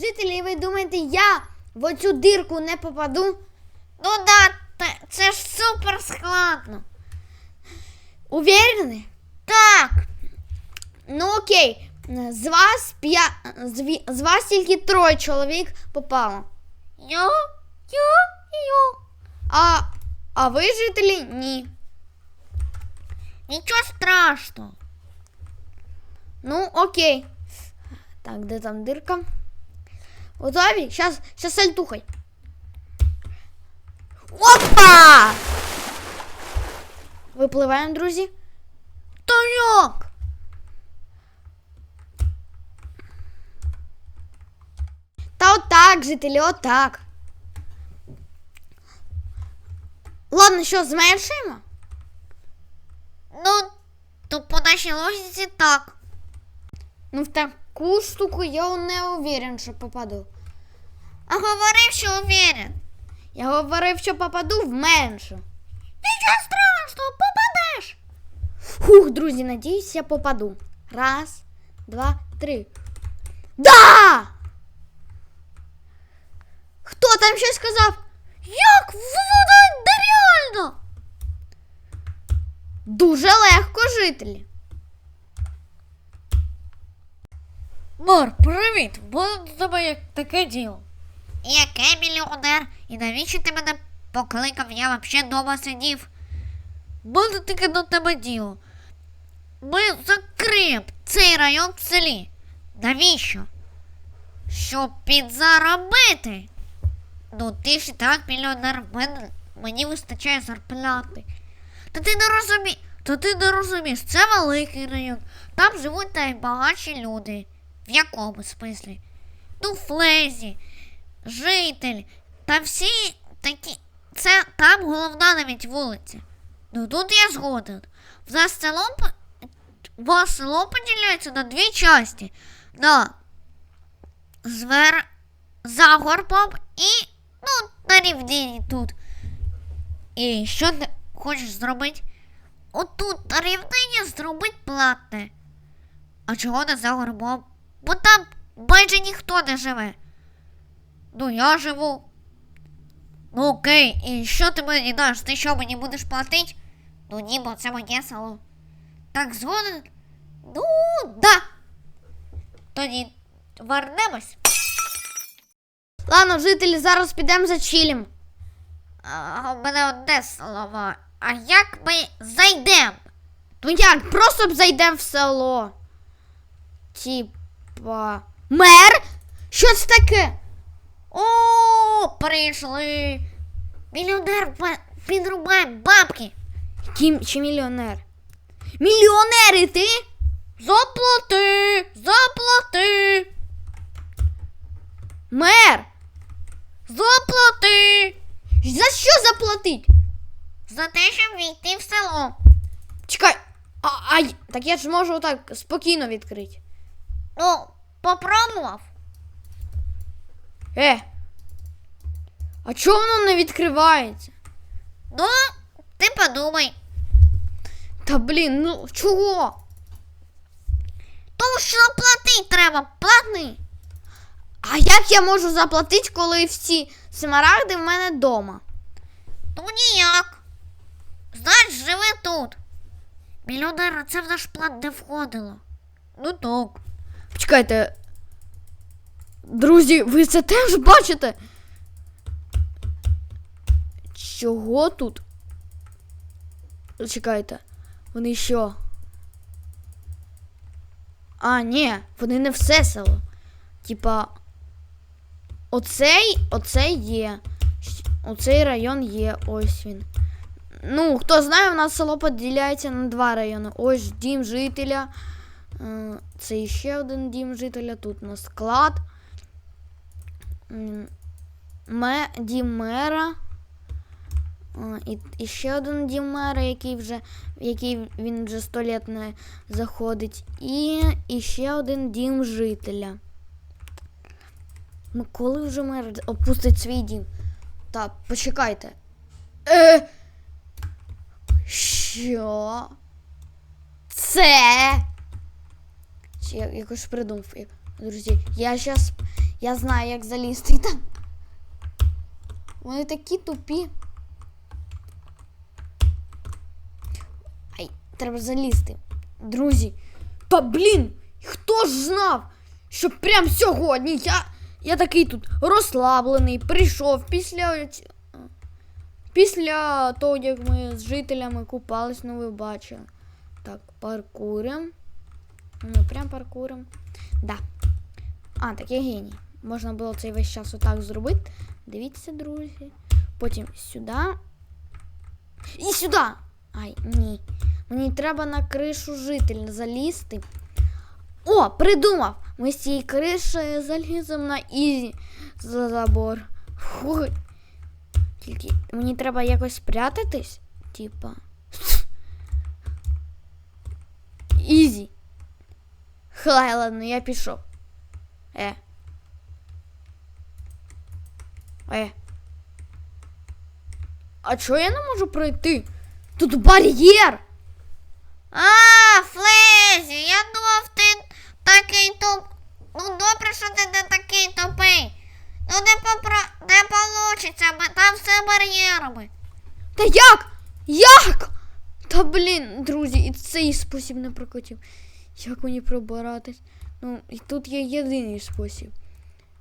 Жителі, ви думаєте, я в оцю дирку не попаду? Ну да, це ж супер складно. Уверені? Так. Ну окей. З вас п'я... з вас тільки троє чоловік попало. Йо, йо, йо. А, а ви, жителі, ні. Нічого страшного. Ну, окей. Так, де там дирка? Готові? Щас, щас сальтухай. Опа! Випливаємо, друзі. То як? Та отак, жителі, отак. Ладно, що, зменшуємо? Ну, то по нашій логіці так. Ну, в Таку штуку я не уверен, що попаду. А говорив, що уверен. Я говорив, що попаду в меншу. Нічого страшного, попадеш. Хух, друзі, надіюсь, я попаду. Раз, два, три. Да! Хто там щось сказав? Як вода нереально? Дуже легко, жителі. Мор, привіт! Було до тебе як таке діло. Яке мільйонер? І навіщо ти мене покликав? Я взагалі вдома сидів. Буде таке до тебе діло. Ми закриємо цей район в селі. Навіщо? Щоб підзаробити. Ну ти ж і так мільйонер, в мене, мені вистачає зарплати. Та ти не розумієш, та ти не розумієш, це великий район. Там живуть найбагатші люди. В якому смислі? Ну, Флезі, житель. Та всі такі. Це там головна навіть вулиця. Ну тут я згоден. В нас село, вас село поділяється на дві часті. На звер загорбом і ну, на рівнині тут. І що ти хочеш зробити? Отут на рівнині зробити платне. А чого не за горбом? Бо там майже ніхто не живе. Ну, я живу. Ну окей, і що ти мені даш? Ти що мені будеш платити? Ну ні, бо це моє село. Так згоден? Ну, да. Тоді вернемось. Ладно, жителі, зараз підемо за чилем. А, у мене одне слово. А як ми зайдемо? Ну як, просто б зайдемо в село. Типа. Мер? Що це таке? О, прийшли. Мільйонер ба- підрубає бабки. Кім чи мільйонер? Мільйонер і ти? Заплати! Заплати! Мер! Заплати! За що заплатить? За те, щоб війти в село. Чекай. А, ай, так я ж можу так спокійно відкрити. Ну, попробував. Е. А чого воно не відкривається? Ну, ти подумай. Та блін, ну чого? Тому що платити треба, платни. А як я можу заплатити, коли всі смарагди в мене вдома? Ну ніяк. Знаєш, живи тут. Мільйонер, це в наш план не входило. Ну так. Почекайте. Друзі, ви це теж бачите? Чого тут? Чекайте. Вони що? А, ні, вони не все село. Типа. Оцей, оцей є. Оцей район є, ось він. Ну, хто знає, у нас село поділяється на два райони. Ось дім жителя. Е, Це ще один дім жителя. Тут у нас склад. Ме, дім мера. І, ще один дім мера, який вже, який він вже сто літ не заходить. І, і ще один дім жителя. Ну, коли вже мер опустить свій дім? Так, почекайте. Е, що? Це. Чи я якось придумав. Друзі, я щас. Я знаю, як залізти там. Вони такі тупі. Ай, треба залізти. Друзі. Та блін! Хто ж знав, що прям сьогодні я, я такий тут розслаблений, прийшов після. Після того, як ми з жителями купались, ну ви бачили. Так, паркурим. Ну, прям паркурим. Да. А, так я геній. Можна було цей весь час отак зробити. Дивіться, друзі. Потім сюди. І сюди. Ай, ні. Мені треба на кришу жителя залізти. О, придумав! Ми з цієї криші заліземо на ізі за забор. Фу. Тільки мені треба якось спрятатись. Типа. Ізі. Хай, ладно, я пішов. Е. Е. А чого я не можу пройти? Тут бар'єр! А, Флезі, я думав, ти такий туп. Ну добре, що ти не такий тупий. Ну не попро... не получиться, бо там все бар'єрами. Та як? Як? Та блін, друзі, і цей спосіб не прокотів. Як мені пробиратись? Ну, і тут є єдиний спосіб.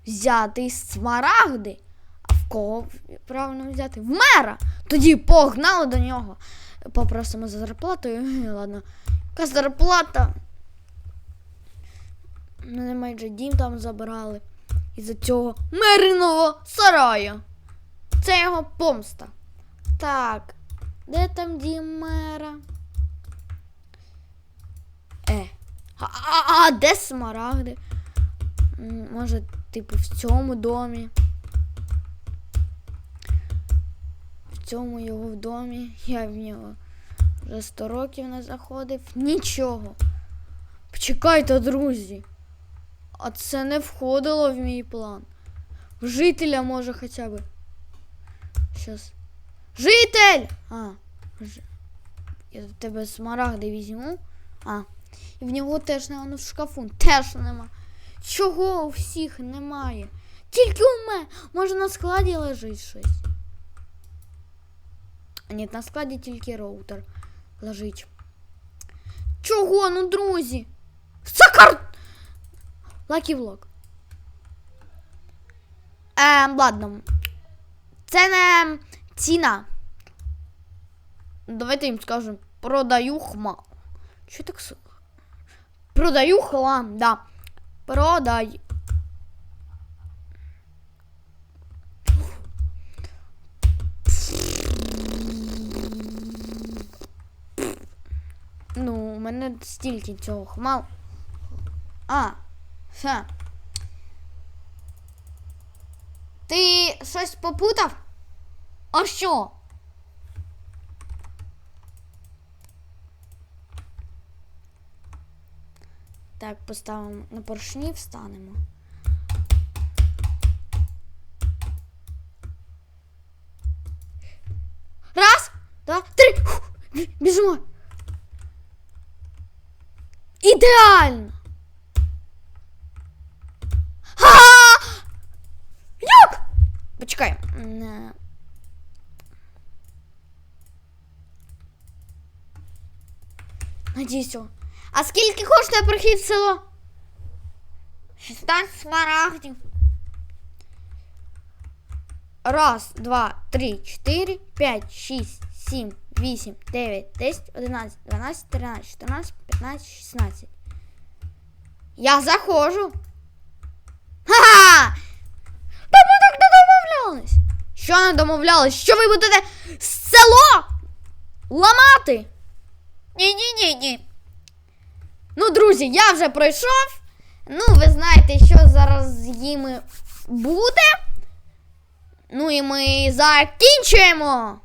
Взяти смарагди. А в кого правильно взяти? В мера! Тоді погнали до нього. Попросимо за зарплатою. Ладно. Яка зарплата? Мене майже дім там забрали. Із-за цього мериного сараю. Це його помста. Так. Де там дім мера? Е. А, а, а де смарагди? Може, типу, в цьому домі. В цьому його в домі. Я в нього вже 100 років не заходив. Нічого. Почекайте, друзі. А це не входило в мій план. В жителя може хоча б. Щас. Житель! А, ж... я до тебе смарагди візьму. А. І в нього теж нема, ну в шкафу теж нема. Чого у всіх немає? Тільки у мене. Може на складі лежить щось. А ні, на складі тільки роутер лежить. Чого, ну, друзі? Сакар! Лакі влог. Ем, ладно. Це не ціна. Давайте їм скажемо. Продаю хмам. Що так Продаю хлам, да. Продай. Ну, у мене стільки цього хмал. А, все. Ти щось попутав? А що? Так, поставимо на поршні, встанемо. Раз, два, три. Фух, бі- Біжимо. Ідеально. Ха! Як? Почекай. М, е. Надіюсь, цього. А скільки коштує прохід в село? 16 смарагдів. Раз, два, три, чотири, п'ять, шість, сім, вісім, дев'ять, десять, одинадцять, дванадцять, тринадцять, чотирнадцять, п'ятнадцять, шістнадцять. Я заходжу. Ха! Та ми так не домовлялись. Що не домовлялись? Що ви будете село ламати? Ні-ні-ні-ні. Ну, друзі, я вже пройшов. Ну, ви знаєте, що зараз з ними буде. Ну і ми закінчуємо.